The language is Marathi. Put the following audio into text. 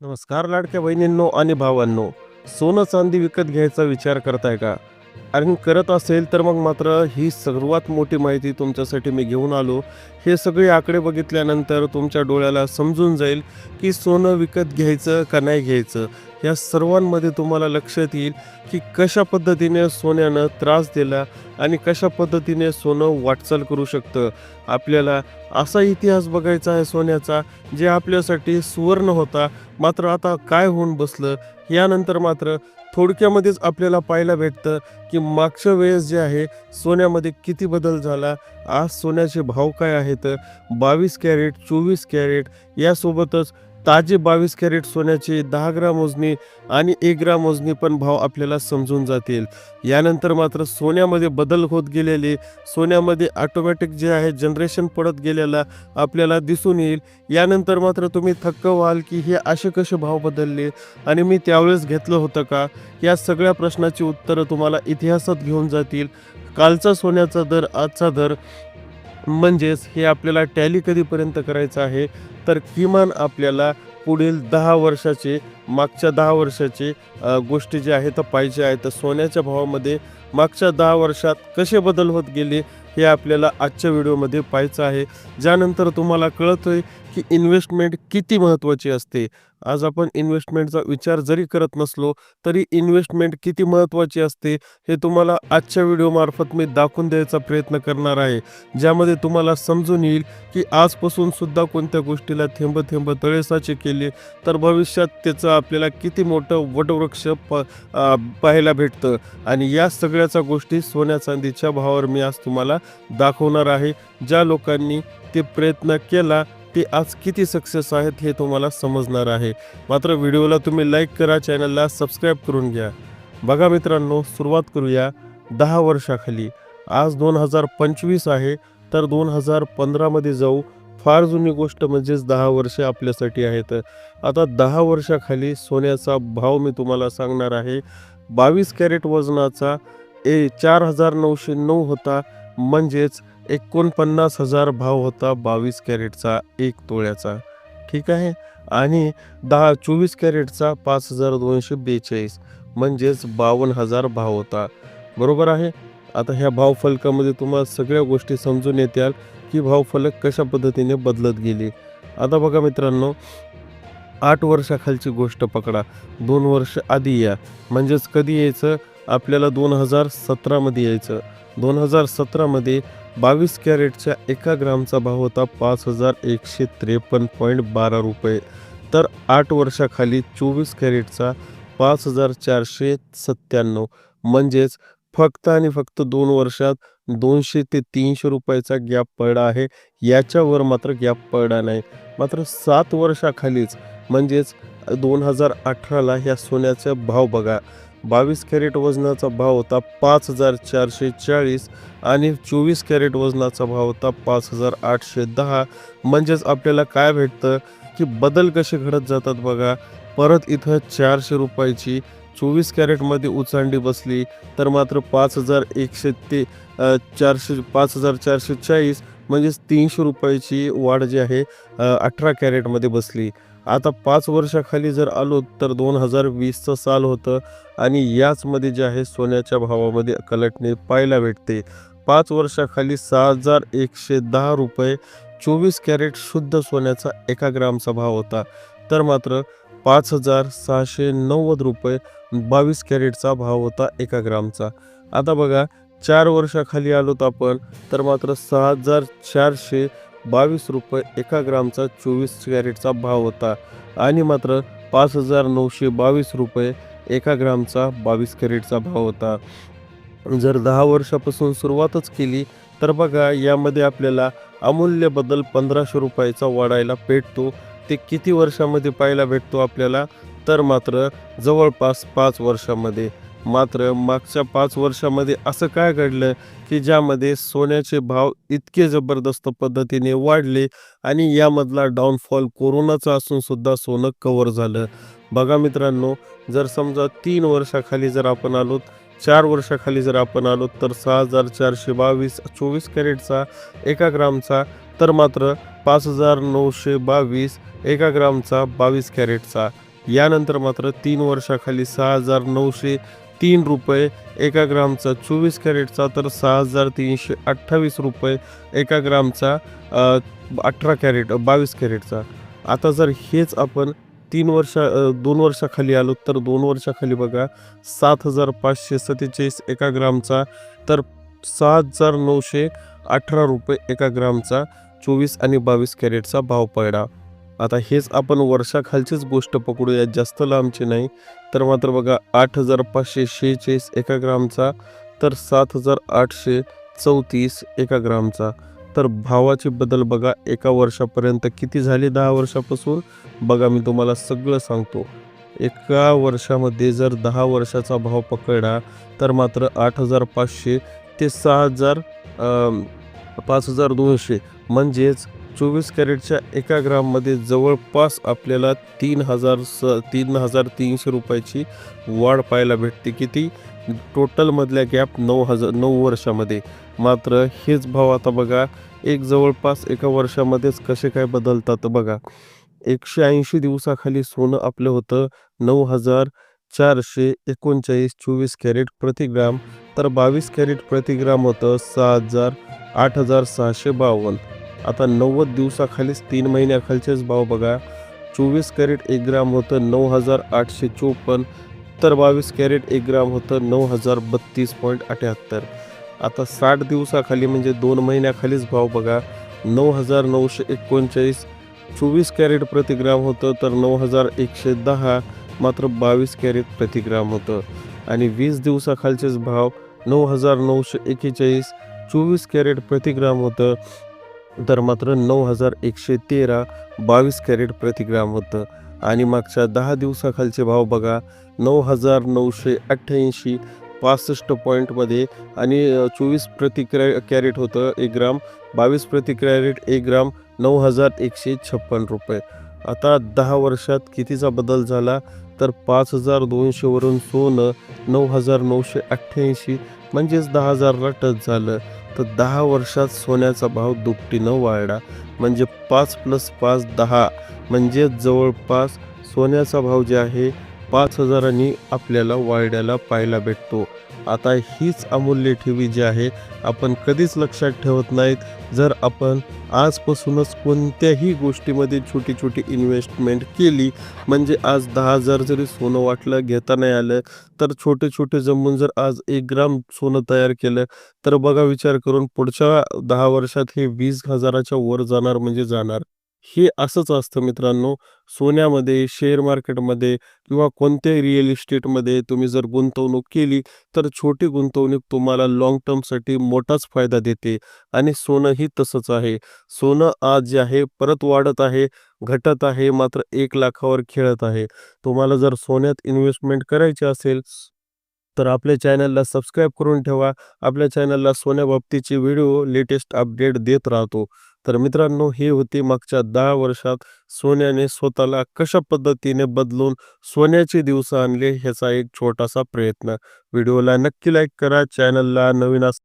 नमस्कार लाडक्या बहिणींनो आणि भावांनो. सोनं चांदी विकत घ्यायचा विचार करताय का? आणि करत असेल तर मग मात्र ही सर्वात मोठी माहिती तुमच्यासाठी मी घेऊन आलो. हे सगळे आकडे बघितल्यानंतर तुमच्या डोळ्याला समजून जाईल की सोनं विकत घ्यायचं का नाही घ्यायचं. या सर्वांमध्ये तुम्हाला लक्षात येईल की कशा पद्धतीने सोन्यानं त्रास दिला आणि कशा पद्धतीने सोनं वाटचाल करू शकतं. आपल्याला असा इतिहास बघायचा आहे सोन्याचा जे आपल्यासाठी सुवर्ण होता. मात्र आता काय होऊन बसलं? यानंतर मात्र थोडक्यामध्येच आपल्याला पाहायला भेटतं की मागच्या वेळेस जे आहे सोन्यामध्ये किती बदल झाला? आज सोन्याचे भाव काय आहेत? बावीस कॅरेट चोवीस कॅरेट यासोबतच ताजे बावीस कॅरेट सोन्याचे दहा ग्राम मोजणी आणि एक ग्राम मोजणी पण भाव आपल्याला समजून जातील. यानंतर मात्र सोन्यामध्ये बदल होत गेलेले सोन्यामध्ये ऑटोमॅटिक जे आहे जनरेशन पडत गेलेला आपल्याला दिसून येईल. यानंतर मात्र तुम्ही थक्क व्हाल की हे असे कसे भाव बदलले आणि मी त्यावेळेस घेतलं होतं का? या सगळ्या प्रश्नाची उत्तरं तुम्हाला इतिहासात घेऊन जातील. कालचा सोन्याचा दर आजचा दर म्हणजेच हे आपल्याला टॅली कधीपर्यंत करायचं आहे? तर किमान आपल्याला पुढील दहा वर्षाचे मागच्या दहा वर्षाचे गोष्टी ज्या आहेत पाहिजे आहेत. तर सोन्याच्या भावामध्ये मागच्या दहा वर्षात कसे बदल होत गेले? हे आपल्याला आजच्या व्हिडिओमध्ये पाहायचं आहे. ज्यानंतर तुम्हाला कळतंय की इन्व्हेस्टमेंट किती महत्त्वाची असते. आज आपण इन्व्हेस्टमेंटचा विचार जरी करत नसलो तरी इन्व्हेस्टमेंट किती महत्त्वाची असते हे तुम्हाला आजच्या व्हिडिओमार्फत मी दाखवून द्यायचा प्रयत्न करणार आहे. ज्यामध्ये तुम्हाला समजून येईल की आजपासून सुद्धा कोणत्या गोष्टीला थेंब थेंब तळेसाचे केले तर भविष्यात त्याचं आपल्याला किती मोठं वटवृक्ष प पाहायला भेटतं. आणि या सगळ्याच्या गोष्टी सोन्या चांदीच्या भावावर मी आज तुम्हाला दाखवणार आहे. ज्या लोकांनी ते प्रयत्न केला ते आज किती सक्सेस आहेत हे तुम्हाला समजणार आहे. मात्र व्हिडिओला तुम्ही लाईक करा चॅनलला सबस्क्राईब करून घ्या. बघा मित्रांनो सुरुवात करूया दहा वर्षाखाली. आज दोन हजार पंचवीस आहे तर दोन हजार पंधरामध्ये जाऊ. फार जुनी गोष्ट म्हणजेच दहा वर्षे आपल्यासाठी आहेत. आता दहा वर्षाखाली सोन्याचा भाव मी तुम्हाला सांगणार आहे. बावीस कॅरेट वजनाचा ए चार हजार नऊशे नऊ होता. म्हणजेच एकोणपन्नास हजार भाव होता बावीस कॅरेटचा एक तोळ्याचा. ठीक आहे? आणि दहा चोवीस कॅरेटचा पाच हजार दोनशे बेचाळीस. म्हणजेच बावन्न हजार भाव होता. बरोबर आहे? आता ह्या भाव फलकामध्ये तुम्हाला सगळ्या गोष्टी समजून येत्याल की भाव फलक कशा पद्धतीने बदलत गेली. आता बघा मित्रांनो आठ वर्षाखालची गोष्ट पकडा. दोन वर्ष आधी या. म्हणजेच कधी यायचं? आपल्याला दोन हजार सतरामध्ये यायचं. दोन हजार सतरामध्ये बावीस कॅरेटच्या एका ग्रामचा भाव होता पाच हजार एकशे त्रेपन्न पॉईंट बारा रुपये. तर आठ वर्षाखाली चोवीस कॅरेटचा पाच हजार चारशे सत्त्याण्णव. म्हणजेच फक्त आणि फक्त दोन वर्षात दोनशे ते तीनशे रुपयाचा गॅप पडला आहे. याच्यावर मात्र गॅप पडला नाही. मात्र सात वर्षाखालीच म्हणजेच दोन हजार अठराला ह्या सोन्याचा भाव बघा. बावीस कॅरेट वजनाचा भाव होता पाच हजार चारशे चाळीस आणि चोवीस कॅरेट वजनाचा भाव होता पाच हजार आठशे दहा. म्हणजेच आपल्याला काय भेटतं की बदल कसे घडत जातात बघा. परत इथं चारशे रुपयाची चोवीस कॅरेटमध्ये उचांडी बसली तर मात्र पाच हजार एकशे ते चारशे पाच हजार चारशे चाळीस म्हणजेच तीनशे रुपयाची वाढ जी आहे अठरा कॅरेटमध्ये बसली. आता पाच वर्षाखाली जर आलो तर दोन हजार वीसचं साल होतं आणि याचमध्ये जे आहे सोन्याच्या भावामध्ये कलटणे पाहायला भेटते. पाच वर्षाखाली सहा हजार एकशे दहा रुपये चोवीस कॅरेट शुद्ध सोन्याचा एका ग्रामचा भाव होता. तर मात्र पाच हजार सहाशे नव्वद रुपये बावीस कॅरेटचा भाव होता एका ग्रामचा. आता बघा चार वर्षाखाली आलोत आपण तर मात्र सहा हजार चारशे बावीस रुपये एका ग्रामचा चोवीस कॅरेटचा भाव होता. आणि मात्र पाच हजार नऊशे बावीस रुपये एका ग्रामचा बावीस कॅरेटचा भाव होता. जर दहा वर्षापासून सुरुवातच केली तर बघा यामध्ये आपल्याला अमूल्य बदल पंधराशे रुपयाचा वाढायला भेटतो. ते किती वर्षामध्ये पाहायला भेटतो आपल्याला? तर मात्र जवळपास पाच वर्षामध्ये. मात्र मागच्या पाच वर्षामध्ये असं काय घडलं की ज्यामध्ये सोन्याचे भाव इतके जबरदस्त पद्धतीने वाढले आणि यामधला डाऊनफॉल कोरोनाचा असून सुद्धा सोनं कव्हर झालं. बघा मित्रांनो जर समजा तीन वर्षाखाली जर आपण आलो चार वर्षाखाली जर आपण आलो तर सहा हजार चारशे बावीस चोवीस कॅरेटचा एका ग्रामचा तर मात्र पाच हजार नऊशे बावीस एका ग्रामचा बावीस कॅरेटचा. यानंतर मात्र तीन वर्षाखाली सहा हजार नऊशे तीन रुपये एका ग्रामचा चोवीस कॅरेटचा तर सहा हजार तीनशे अठ्ठावीस रुपये एका ग्रामचा अठरा कॅरेट बावीस कॅरेटचा. आता जर हेच आपण तीन वर्षा दोन वर्षाखाली आलो तर दोन वर्षाखाली बघा सात हजार पाचशे सत्तेचाळीस एका ग्रामचा तर सहा हजार नऊशे अठरा रुपये एका ग्रामचा चोवीस आणि बावीस कॅरेटचा भाव पडला. आता हेच आपण वर्षाखालचीच गोष्ट पकडूया जास्त लांबची नाही. तर मात्र बघा आठ हजार पाचशे शेहेचाळीस एका ग्रामचा तर सात हजार आठशे चौतीस एका ग्रामचा. तर भावाचे बदल बघा एका वर्षापर्यंत किती झाले दहा वर्षापासून? बघा मी तुम्हाला सगळं सांगतो. एका वर्षामध्ये जर दहा वर्षाचा भाव पकडला तर मात्र आठ हजार पाचशे ते सहा हजार पाच हजार दोनशे म्हणजेच चोवीस कॅरेटच्या एका ग्राममध्ये जवळपास आपल्याला तीन हजार स तीन हजार तीनशे रुपयाची वाढ पाहायला भेटते. किती? टोटलमधल्या गॅप नऊ हजार नऊ वर्षामध्ये. मात्र हेच भाव आता बघा एक जवळपास एका वर्षामध्येच कसे काय बदलतात बघा. एकशे ऐंशी दिवसाखाली सोनं आपलं होतं नऊ हजार चारशे एकोणचाळीस चोवीस कॅरेट प्रति ग्राम. तर बावीस कॅरेट प्रति ग्राम होतं सहा हजार आठ हजार सहाशे बावन्न. आता नव्वद दिवसाखालीच तीन महिन्याखालचेच भाव बघा. चोवीस कॅरेट एक ग्राम होतं नऊ हजार आठशे चोपन्न तर बावीस कॅरेट एक ग्राम होतं नऊ हजार बत्तीस पॉईंट अठ्याहत्तर. आता साठ दिवसाखाली म्हणजे दोन महिन्याखालीच भाव बघा. नऊ हजार नऊशे एकोणचाळीस चोवीस कॅरेट प्रतिग्राम होतं तर नऊ हजार एकशे दहा मात्र बावीस कॅरेट प्रतिग्राम होतं. आणि वीस दिवसाखालचेच भाव नऊ हजार नऊशे एक्केचाळीस चोवीस कॅरेट प्रतिग्राम होतं तर मात्र नऊ हजार एकशे तेरा बावीस कॅरेट प्रतिग्राम होतं. आणि मागच्या दहा दिवसाखालचे भाव बघा नऊ हजार नऊशे अठ्ठ्याऐंशी पासष्ट पॉईंटमध्ये आणि चोवीस प्रतिक्रॅ कॅरेट होतं एक ग्राम बावीस प्रति कॅरेट एक ग्राम नऊ हजार एकशे छप्पन रुपये. आता दहा वर्षात कितीचा बदल झाला? तर पाच हजार दोनशेवरून सोनं नऊ हजार नऊशे अठ्ठ्याऐंशी म्हणजेच दहा हजारला टच झालं. तर दहा वर्षात सोन्याचा भाव दुपटीनं वाढला. म्हणजे पाच प्लस पाच दहा. म्हणजे जवळपास सोन्याचा भाव जे आहे पाच हजारांनी आपल्याला वायड्याला पाहायला भेटतो. आता हीच अमूल्य ठेवी जी आहे आपण कधीच लक्षात ठेवत नाहीत. जर आपण आजपासूनच कोणत्याही गोष्टीमध्ये छोटी छोटी इन्व्हेस्टमेंट केली म्हणजे आज दहा हजार जरी सोनं वाटलं घेता नाही आलं तर छोटे छोटे जमून जर आज एक ग्राम सोनं तयार केलं तर बघा विचार करून पुढच्या दहा वर्षात हे वीस हजाराच्या वर जाणार म्हणजे जाणार. हे असंच असतं मित्रांनो. सोन्यामध्ये शेअर मार्केटमध्ये किंवा कोणत्याही रिअल इस्टेटमध्ये तुम्ही जर गुंतवणूक केली तर छोटी गुंतवणूक तुम्हाला लाँग टर्मसाठी मोठाच फायदा देते आणि सोनंही तसंच आहे. सोनं आज जे आहे परत वाढत आहे घटत आहे मात्र एक लाखावर खेळत आहे. तुम्हाला जर सोन्यात इन्व्हेस्टमेंट करायची असेल तर आपल्या चॅनलला सबस्क्राईब करून ठेवा. आपल्या चॅनलला सोन्याबाबतीचे व्हिडिओ लेटेस्ट अपडेट देत राहतो. तर मित्रांनो हे होते मागच्या दहा वर्षात सोन्याने स्वतःला कशा पद्धतीने बदलून सोन्याचे दिवस आणले ह्याचा एक छोटासा प्रयत्न. व्हिडिओला नक्की लाईक करा चॅनलला नवीन अस